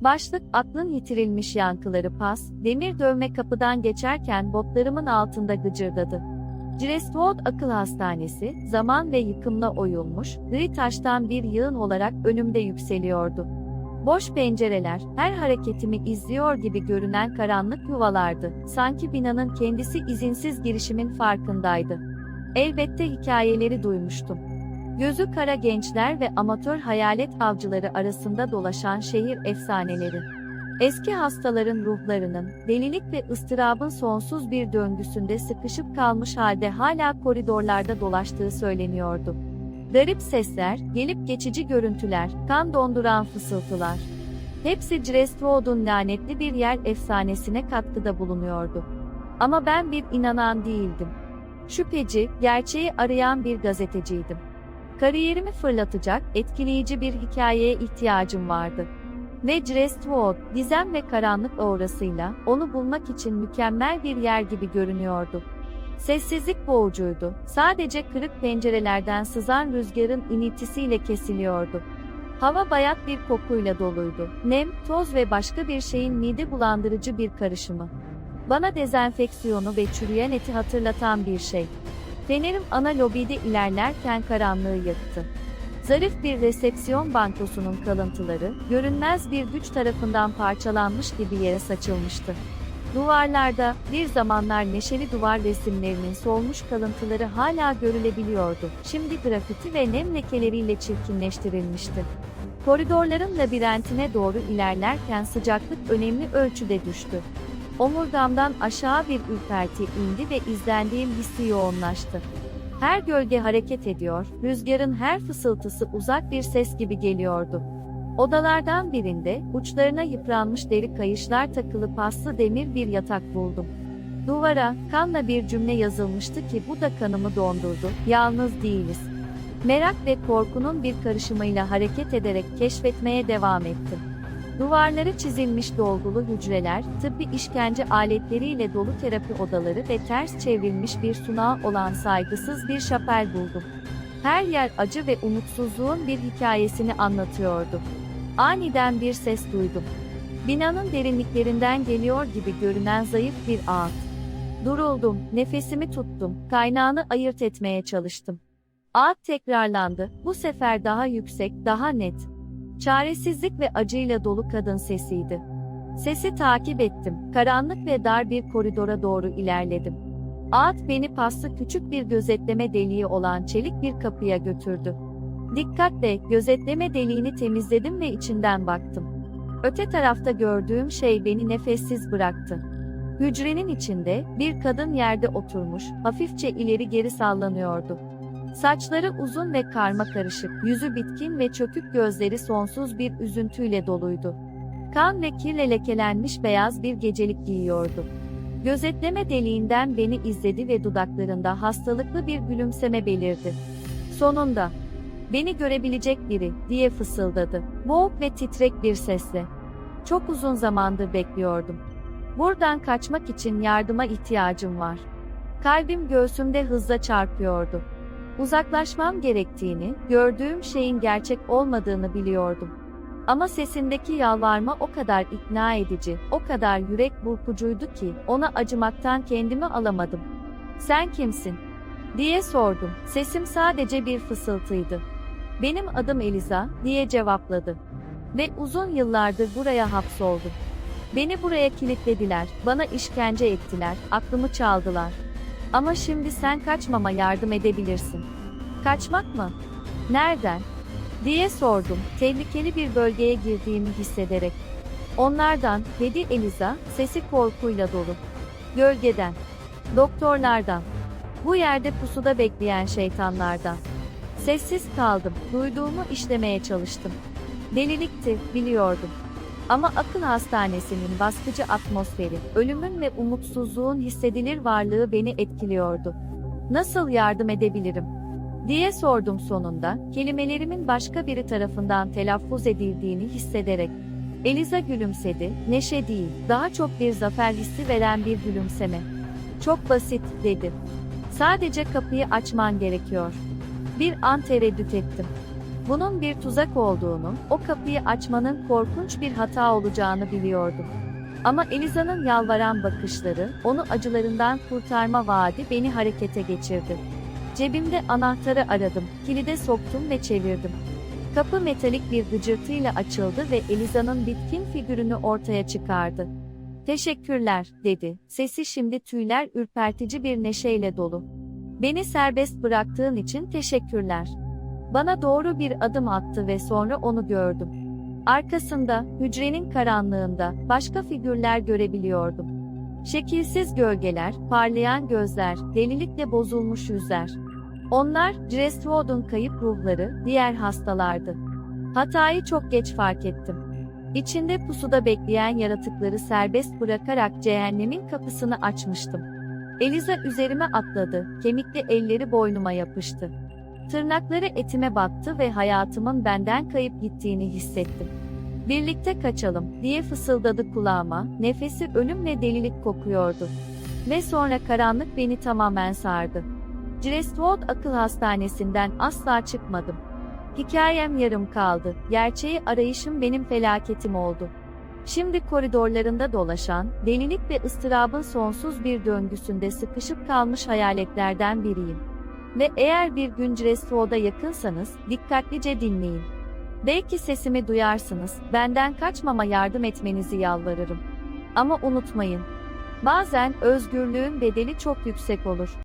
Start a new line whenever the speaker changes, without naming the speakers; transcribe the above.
Başlık aklın yitirilmiş yankıları pas, demir dövme kapıdan geçerken botlarımın altında gıcırdadı. Crestwood Akıl Hastanesi, zaman ve yıkımla oyulmuş, gri taştan bir yığın olarak önümde yükseliyordu. Boş pencereler, her hareketimi izliyor gibi görünen karanlık yuvalardı. Sanki binanın kendisi izinsiz girişimin farkındaydı. Elbette hikayeleri duymuştum. Gözü kara gençler ve amatör hayalet avcıları arasında dolaşan şehir efsaneleri. Eski hastaların ruhlarının, delilik ve ıstırabın sonsuz bir döngüsünde sıkışıp kalmış halde hala koridorlarda dolaştığı söyleniyordu. Garip sesler, gelip geçici görüntüler, kan donduran fısıltılar. Hepsi Crestwood'un lanetli bir yer efsanesine katkıda bulunuyordu. Ama ben bir inanan değildim. Şüpheci, gerçeği arayan bir gazeteciydim. Kariyerimi fırlatacak, etkileyici bir hikayeye ihtiyacım vardı. Ve Crestwood, gizem ve karanlık aurasıyla, onu bulmak için mükemmel bir yer gibi görünüyordu. Sessizlik boğucuydu, sadece kırık pencerelerden sızan rüzgarın iniltisiyle kesiliyordu. Hava bayat bir kokuyla doluydu. Nem, toz ve başka bir şeyin mide bulandırıcı bir karışımı. Bana dezenfeksiyonu ve çürüyen eti hatırlatan bir şey. Fenerim ana lobide ilerlerken karanlığı yaktı. Zarif bir resepsiyon bankosunun kalıntıları, görünmez bir güç tarafından parçalanmış gibi yere saçılmıştı. Duvarlarda, bir zamanlar neşeli duvar resimlerinin solmuş kalıntıları hala görülebiliyordu. Şimdi grafiti ve nem lekeleriyle çirkinleştirilmişti. Koridorların labirentine doğru ilerlerken sıcaklık önemli ölçüde düştü. Omurgamdan aşağı bir ürperti indi ve izlendiğim hissi yoğunlaştı. Her gölge hareket ediyor, rüzgarın her fısıltısı uzak bir ses gibi geliyordu. Odalardan birinde, uçlarına yıpranmış deri kayışlar takılı paslı demir bir yatak buldum. Duvara, kanla bir cümle yazılmıştı ki bu da kanımı dondurdu, yalnız değiliz. Merak ve korkunun bir karışımıyla hareket ederek keşfetmeye devam ettim. Duvarları çizilmiş dolgulu hücreler, tıbbi işkence aletleriyle dolu terapi odaları ve ters çevrilmiş bir sunağı olan saygısız bir şapel buldum. Her yer acı ve umutsuzluğun bir hikayesini anlatıyordu. Aniden bir ses duydum. Binanın derinliklerinden geliyor gibi görünen zayıf bir ağıt. Duruldum, nefesimi tuttum, kaynağını ayırt etmeye çalıştım. Ağıt tekrarlandı, bu sefer daha yüksek, daha net. Çaresizlik ve acıyla dolu kadın sesiydi. Sesi takip ettim. Karanlık ve dar bir koridora doğru ilerledim. Ağıt beni paslı küçük bir gözetleme deliği olan çelik bir kapıya götürdü. Dikkatle gözetleme deliğini temizledim ve içinden baktım. Öte tarafta gördüğüm şey beni nefessiz bıraktı. Hücrenin içinde bir kadın yerde oturmuş, hafifçe ileri geri sallanıyordu. Saçları uzun ve karma karışık, yüzü bitkin ve çökük gözleri sonsuz bir üzüntüyle doluydu. Kan ve kirle lekelenmiş beyaz bir gecelik giyiyordu. Gözetleme deliğinden beni izledi ve dudaklarında hastalıklı bir gülümseme belirdi. Sonunda, beni görebilecek biri, diye fısıldadı. Boğuk ve titrek bir sesle. Çok uzun zamandır bekliyordum. Buradan kaçmak için yardıma ihtiyacım var. Kalbim göğsümde hızla çarpıyordu. Uzaklaşmam gerektiğini, gördüğüm şeyin gerçek olmadığını biliyordum. Ama sesindeki yalvarma o kadar ikna edici, o kadar yürek burkucuydu ki, ona acımaktan kendimi alamadım. Sen kimsin? diye sordum. Sesim sadece bir fısıltıydı. Benim adım Eliza, diye cevapladı. Ve uzun yıllardır buraya hapsoldum. Beni buraya kilitlediler, bana işkence ettiler, aklımı çaldılar. Ama şimdi sen kaçmama yardım edebilirsin. Kaçmak mı? Nereden? diye sordum, tehlikeli bir bölgeye girdiğimi hissederek. Onlardan, dedi Eliza, sesi korkuyla dolu. Gölgeden. Doktorlardan. Bu yerde pusuda bekleyen şeytanlardan. Sessiz kaldım, duyduğumu işlemeye çalıştım. Delilikti, biliyordum. Ama akıl hastanesinin baskıcı atmosferi, ölümün ve umutsuzluğun hissedilir varlığı beni etkiliyordu. Nasıl yardım edebilirim? diye sordum sonunda, kelimelerimin başka biri tarafından telaffuz edildiğini hissederek. Eliza gülümsedi, neşe değil, daha çok bir zafer hissi veren bir gülümseme. Çok basit, dedi. Sadece kapıyı açman gerekiyor. Bir an tereddüt ettim. Bunun bir tuzak olduğunu, o kapıyı açmanın korkunç bir hata olacağını biliyordum. Ama Eliza'nın yalvaran bakışları, onu acılarından kurtarma vaadi beni harekete geçirdi. Cebimde anahtarı aradım, kilide soktum ve çevirdim. Kapı metalik bir gıcırtıyla açıldı ve Eliza'nın bitkin figürünü ortaya çıkardı. Teşekkürler, dedi. Sesi şimdi tüyler ürpertici bir neşeyle dolu. Beni serbest bıraktığın için teşekkürler. Bana doğru bir adım attı ve sonra onu gördüm. Arkasında, hücrenin karanlığında, başka figürler görebiliyordum. Şekilsiz gölgeler, parlayan gözler, delilikle bozulmuş yüzler. Onlar, Dreswood'un kayıp ruhları, diğer hastalardı. Hatayı çok geç fark ettim. İçinde pusuda bekleyen yaratıkları serbest bırakarak cehennemin kapısını açmıştım. Eliza üzerime atladı, kemikli elleri boynuma yapıştı. Tırnakları etime battı ve hayatımın benden kayıp gittiğini hissettim. Birlikte kaçalım, diye fısıldadı kulağıma, nefesi ölüm ve delilik kokuyordu. Ve sonra karanlık beni tamamen sardı. Dreswood Akıl Hastanesi'nden asla çıkmadım. Hikayem yarım kaldı, gerçeği arayışım benim felaketim oldu. Şimdi koridorlarında dolaşan, delilik ve ıstırabın sonsuz bir döngüsünde sıkışıp kalmış hayaletlerden biriyim. Ve eğer bir gün Dreswood'a yakınsanız, dikkatlice dinleyin. Belki sesimi duyarsınız, benden kaçmama yardım etmenizi yalvarırım. Ama unutmayın, bazen özgürlüğün bedeli çok yüksek olur.